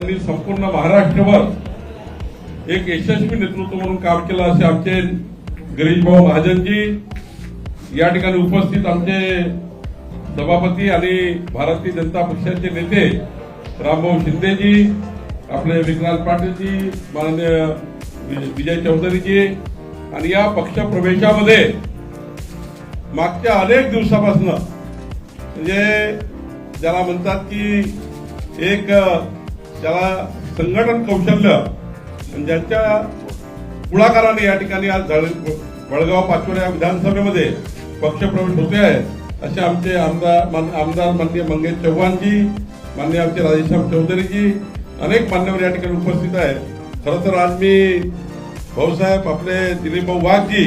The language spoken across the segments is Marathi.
त्यांनी संपूर्ण महाराष्ट्रभर एक यशस्वी नेतृत्व म्हणून काम केलं असे आमचे गिरीशभाऊ महाजनजी. या ठिकाणी उपस्थित आमचे सभापती आणि भारतीय जनता पक्षाचे नेते रामभाऊ शिंदेजी आपले विक्रांत पाटीलजी माननीय विजय चौधरीजी. आणि या पक्ष प्रवेशामध्ये मागच्या अनेक दिवसापासून म्हणजे ज्याला म्हणतात की एक त्याला संघटन कौशल्य ज्यांच्या पुढाकाराने या ठिकाणी आज जळ- वडगाव पाचोरा या विधानसभेमध्ये पक्षप्रवेश होते आहे असे आमचे आमदार मान- आमदार माननीय मंगेश चव्हाणजी माननीय आमचे राजेश्याम चौधरीजी अनेक मान्यवर या ठिकाणी उपस्थित आहेत. खरं तर आज मी भाऊसाहेब आपले दिलीपभाऊ वाघजी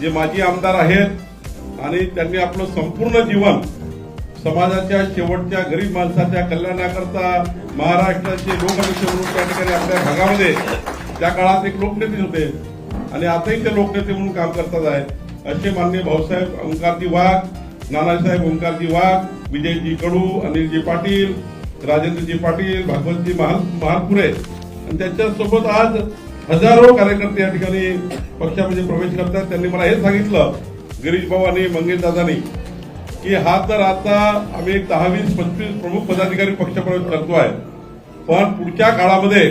जे माजी आमदार आहेत आणि त्यांनी आपलं संपूर्ण जीवन समाजाच्या शेवटच्या गरीब माणसाच्या कल्याणाकरता महाराष्ट्राचे लोकनेते म्हणून त्या ठिकाणी आपल्या भागामध्ये त्या काळात एक लोकनेते होते. आणि आताही ते लोकनेते म्हणून काम करतात आहे असे माननीय भाऊसाहेब ओंकारजी वाघ नानासाहेब ओंकारजी वाघ विजयजी कडू अनिलजी पाटील राजेंद्रजी पाटील भागवतजी महान महानपुरे. आणि त्यांच्यासोबत आज हजारो कार्यकर्ते या ठिकाणी पक्षामध्ये प्रवेश करतात. त्यांनी मला हे सांगितलं गिरीश भाऊ आणि मंगेश दादानी की हा तर आता आम्ही एक दहा वीस पंचवीस प्रमुख पदाधिकारी पक्षप्रवेश आहे पण पुढच्या काळामध्ये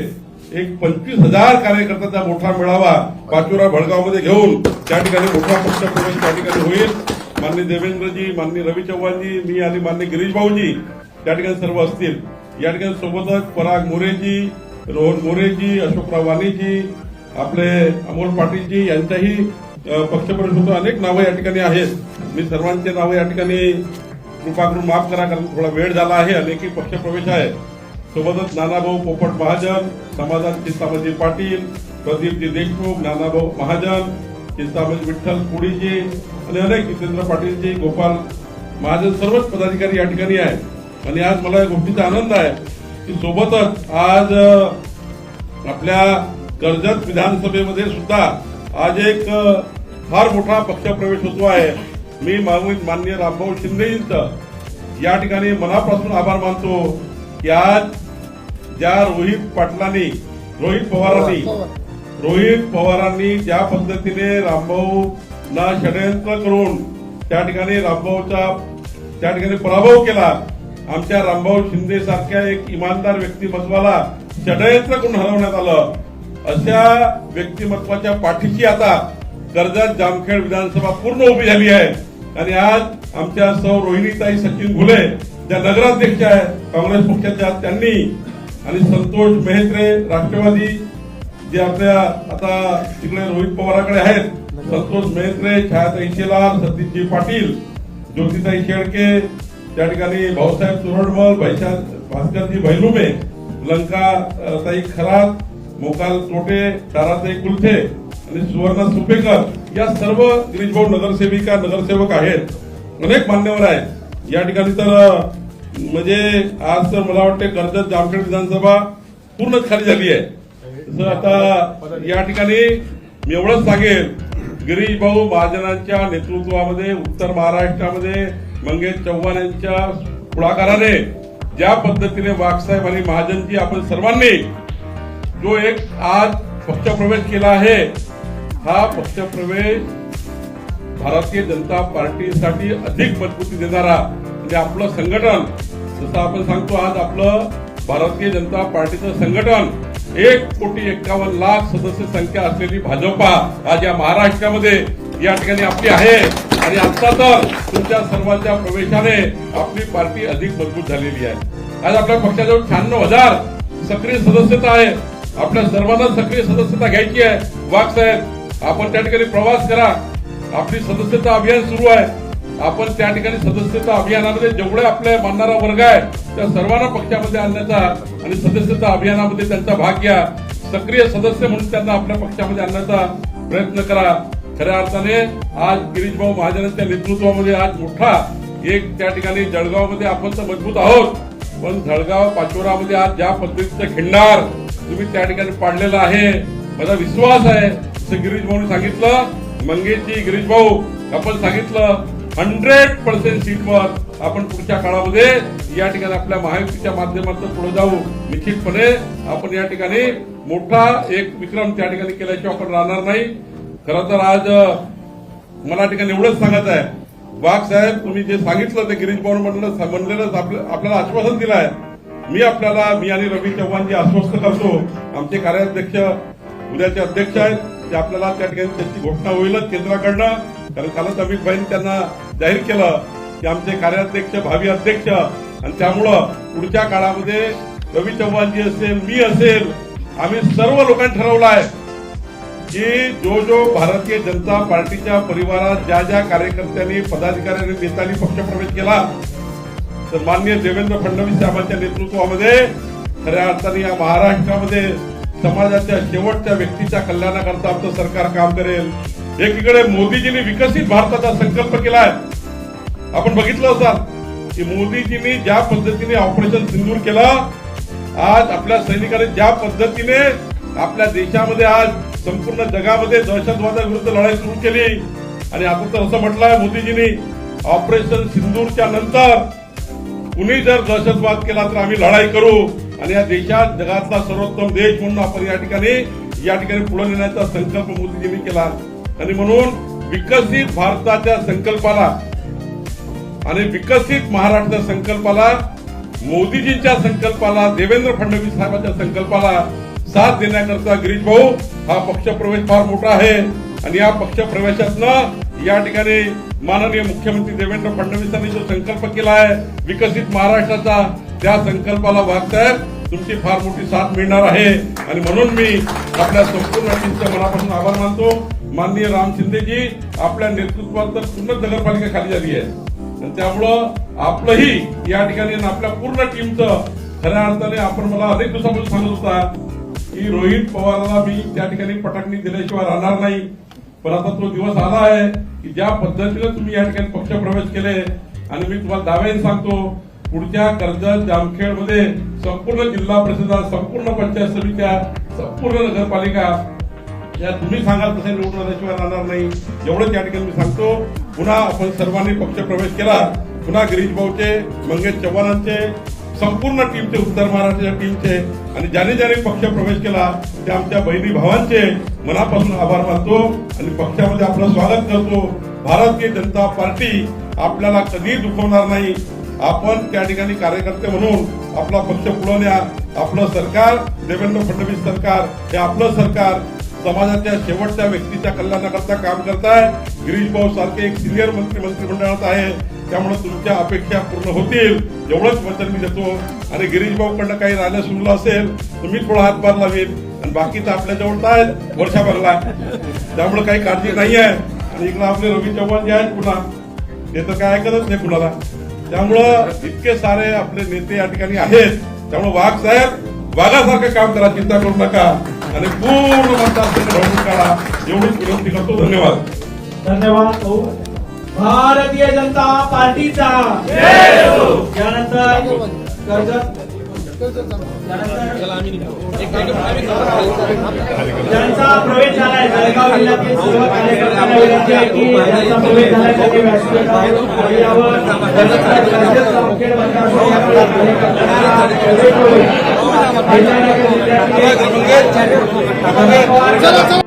एक पंचवीस हजार कार्यकर्त्यांचा मोठा मेळावा पाचोरा भडगावमध्ये घेऊन त्या ठिकाणी मोठा पक्षप्रवेश त्या ठिकाणी होईल. मान्य देवेंद्रजी मान्य रवी चव्हाणजी मी आणि मान्य गिरीश भाऊजी त्या ठिकाणी सर्व असतील. या ठिकाणी सोबतच पराग मोरेजी रोहन मोरेजी अशोकराव वाणीजी आपले अमोल पाटीलजी यांच्याही अ, पक्षप्रवेश होतो अनेक नावं या ठिकाणी आहेत. मी सर्वांचे नावं या ठिकाणी कृपा करून माफ करा कारण थोडा वेळ झाला आहे. अनेकही पक्षप्रवेश आहे सोबतच नानाभाऊ पोपट महाजन समाजात चिंतामणी पाटील प्रदीपजी देशमुख नानाभाऊ महाजन चिंतामणी विठ्ठल पुडीजी आणि अनेक जितेंद्र पाटीलजी गोपाल महाजन सर्वच पदाधिकारी या ठिकाणी आहेत. आणि आज मला या गोष्टीचा आनंद आहे की सोबतच आज आपल्या कर्जत विधानसभेमध्ये सुद्धा आज एक फार मोठा पक्षप्रवेश होतो आहे. मी मान्य रामभाऊ शिंदेजींचं या ठिकाणी मनापासून आभार मानतो की आज ज्या रोहित पाटलांनी रोहित पवारांनी रोहित पवारांनी ज्या पद्धतीने रामभाऊ ना षडयंत्र करून त्या ठिकाणी रामभाऊचा त्या ठिकाणी पराभव केला आमच्या रामभाऊ शिंदे सारख्या एक इमानदार व्यक्तिमत्वाला षडयंत्र करून हरवण्यात आलं. अशा व्यक्तिमत्वाच्या पाठीशी आता कर्जत जामखेड विधानसभा पूर्ण उभी झाली आहे. आणि आज आमच्या सौ रोहिणीताई सचिन घुले ज्या नगराध्यक्ष आहेत काँग्रेस पक्षाच्या त्यांनी. आणि संतोष मेहत्रे राष्ट्रवादी जे आपल्या आता तिकडे रोहित पवाराकडे आहेत. संतोष मेहत्रे छायाताई शेलार सतीशजी पाटील ज्योतिताई शेळके त्या ठिकाणी भाऊसाहेब चुरडमल भैशा भास्करजी भैलुमे लंका ताई खरात मोकाल तोटे ताराताई कुलथे आणि सुवर्णा सुपेकर या सर्व गिरीशभाऊ नगरसेविका नगरसेवक आहेत. अनेक मान्यवर आहेत. या ठिकाणी तर म्हणजे आज तर मला वाटते कर्जत जामखेड विधानसभा पूर्णच खाली झाली आहे. जसं आता या ठिकाणी मी एवढंच सांगेल गिरीश भाऊ महाजनांच्या नेतृत्वामध्ये उत्तर महाराष्ट्रामध्ये मंगेश चव्हाण यांच्या पुढाकाराने ज्या पद्धतीने वाघसाहेब आणि महाजनजी आपण सर्वांनी जो एक आज पक्षप्रवेश केला आहे हा पक्षप्रवेश भारतीय जनता पार्टीसाठी अधिक मजबूती देणारा म्हणजे आपलं संघटन जसं आपण सांगतो आज आपलं भारतीय जनता पार्टीचं संघटन एक कोटी एक्कावन्न लाख सदस्य संख्या असलेली भाजपा आज या महाराष्ट्रामध्ये या ठिकाणी आपली आहे. आणि आता तर तुमच्या सर्वांच्या प्रवेशाने आपली पार्टी अधिक मजबूत झालेली आहे. आज आपल्या पक्षाजवळ शहाण्णव हजार सक्रिय सदस्यता आहे. आपल्या सर्वांना सक्रिय सदस्यता घ्यायची आहे. वाघ साहेब आपण त्या ठिकाणी प्रवास करा. आपली सदस्यता अभियान सुरू आहे. आपण त्या ठिकाणी सदस्यता अभियानामध्ये जेवढे आपले मानणारा वर्ग आहे त्या सर्वांना पक्षामध्ये आणण्याचा आणि सदस्यता अभियानामध्ये त्यांचा भाग घ्या. सक्रिय सदस्य म्हणून त्यांना आपल्या पक्षामध्ये आणण्याचा प्रयत्न करा. खऱ्या अर्थाने आज गिरीशभाऊ महाजनांच्या नेतृत्वामध्ये आज मोठा एक त्या ठिकाणी जळगावमध्ये आपण तर मजबूत आहोत. पण जळगाव पाचोरामध्ये आज ज्या पद्धतीचं खिंडार तुम्ही त्या ठिकाणी पाडलेला आहे. माझा विश्वास आहे. जसं गिरीश भाऊने सांगितलं. मंगेशजी गिरीश भाऊ आपण सांगितलं हंड्रेड पर्सेंट सीटवर आपण पुढच्या काळामध्ये या ठिकाणी आपल्या महायुतीच्या माध्यमातून पुढे जाऊ. निश्चितपणे आपण या ठिकाणी मोठा एक विक्रम त्या ठिकाणी केल्याशिवाय आपण राहणार नाही. खरं तर आज मला या ठिकाणी एवढंच सांगायचं आहे. वाघ साहेब तुम्ही जे सांगितलं ते गिरीश भाऊ म्हणलं म्हणलेलं आपल्याला आश्वासन दिलं आहे. मी आपल्याला मी आणि रवी चव्हाण जे आश्वस्त करतो आमचे कार्याध्यक्ष उद्याचे अध्यक्ष आहेत ते आपल्याला त्या ठिकाणी त्याची घोषणा होईलच केंद्राकडनं. कारण कालच अमित भाईंनी त्यांना जाहीर केलं की आमचे कार्याध्यक्ष भावी अध्यक्ष आणि त्यामुळं पुढच्या काळामध्ये रवी चव्हाणजी असेल मी असेल आम्ही सर्व लोकांनी ठरवलं आहे की जो जो भारतीय जनता पार्टीच्या परिवारात ज्या ज्या कार्यकर्त्यांनी पदाधिकाऱ्यांनी नेत्यांनी पक्षप्रवेश केला तर माननीय देवेंद्र फडणवीस साहेबांच्या नेतृत्वामध्ये खऱ्या अर्थाने या महाराष्ट्रामध्ये समाजाच्या शेवटच्या व्यक्तीच्या कल्याणाकरता आमचं सरकार काम करेल. एकीकडे मोदीजींनी विकसित भारताचा संकल्प केला आहे आपण बघितलं असाल की मोदीजींनी ज्या पद्धतीने ऑपरेशन सिंदूर केलं आज आपल्या सैनिकांनी ज्या पद्धतीने आपल्या देशामध्ये आज संपूर्ण जगामध्ये दहशतवादाविरुद्ध लढाई सुरू केली. आणि आता तर असं म्हटलंय मोदीजींनी ऑपरेशन सिंदूरच्या नंतर कुणी जर दहशतवाद केला तर आम्ही लढाई करू. आणि या देशात जगातला सर्वोत्तम देश म्हणून आपण या ठिकाणी या ठिकाणी पुढे नेण्याचा संकल्प मोदीजींनी केला. आणि म्हणून विकसित भारताच्या संकल्पाला आणि विकसित महाराष्ट्र संकल्पाला मोदीजींच्या संकल्पाला देवेंद्र फडणवीस साहेबांच्या संकल्पाला साथ देण्याकरता गिरीश भाऊ हा पक्षप्रवेश फार मोठा आहे. आणि या पक्षप्रवेशातनं या ठिकाणी माननीय मुख्यमंत्री देवेंद्र फडणवीसांनी जो संकल्प केला आहे विकसित महाराष्ट्राचा त्या संकल्पाला वागतायत. तुमची फार मोठी साथ मिळणार आहे. आणि म्हणून मी आपल्या संपूर्ण टीमच्या मनापासून आभार मानतो. माननीय राम शिंदेजी आपल्या नेतृत्वात तर पूर्ण नगरपालिका खाली झाली आहे. आणि त्यामुळं आपलंही या ठिकाणी आपल्या पूर्ण टीमचं खऱ्या अर्थाने आपण मला अनेक दिवसापासून सांगत होता की रोहित पवारला मी त्या ठिकाणी पटाकणी दिल्याशिवाय राहणार नाही. पण आता तो दिवस आला आहे की ज्या पद्धतीने तुम्ही या ठिकाणी पक्षप्रवेश केले आणि मी तुम्हाला दाव्याने सांगतो पुढच्या कर्जत जामखेडमध्ये संपूर्ण जिल्हा परिषदा संपूर्ण पंचायत समित्या संपूर्ण नगरपालिका या तुम्ही सांगाल तसे निवडून आल्याशिवाय राहणार नाही. एवढंच या ठिकाणी मी सांगतो. पुन्हा आपण सर्वांनी पक्षप्रवेश केला. पुन्हा गिरीश भाऊचे मंगेश चव्हाणांचे संपूर्ण टीमचे उत्तर महाराष्ट्राच्या टीमचे आणि ज्याने ज्याने पक्ष प्रवेश केला ते आमच्या बहिणी भावांचे मनापासून आभार मानतो आणि पक्षामध्ये आपलं स्वागत करतो. भारतीय जनता पार्टी आपल्याला कधीही दुखवणार नाही. आपण त्या ठिकाणी कार्यकर्ते म्हणून आपला पक्ष पुरवण्यात आपलं सरकार देवेंद्र फडणवीस सरकार हे आपलं सरकार समाजाच्या शेवटच्या व्यक्तीच्या कल्याणाकरता काम करताय. गिरीश भाऊ सारखे एक सिनियर मंत्री मंत्रिमंडळात आहे. त्यामुळे तुमच्या अपेक्षा पूर्ण होतील. एवढंच वचन मी देतो. आणि गिरीश कडनं काही राहिलं सुरलं असेल तर मी थोडा हातभार लावेल आणि बाकीचं आपल्या जवळ काय वर्षाभरला त्यामुळे काही काळजी नाही आहे. आणि इकडे आपले रवी चव्हाण जे आहेत पुन्हा ते तर काय ऐकतच नाही कुणाला. त्यामुळं इतके सारे आपले नेते या ठिकाणी आहेत. त्यामुळे वाघ साहेब वाघासारखं काम करा चिंता करू नका. आणि पूर्ण मतदारसंघ काढा. एवढीच विनंती करतो. धन्यवाद. धन्यवाद भारतीय जनता पार्टीचा. त्यानंतर कर्जत. ज्यांचा प्रवेश झालाय. जळगाव जिल्ह्यातील सर्व कार्यकर्त्यांना विनंती आहे की ज्यांचा प्रवेश झालाय. त्यांनी यावर कार्यकर्त्यांना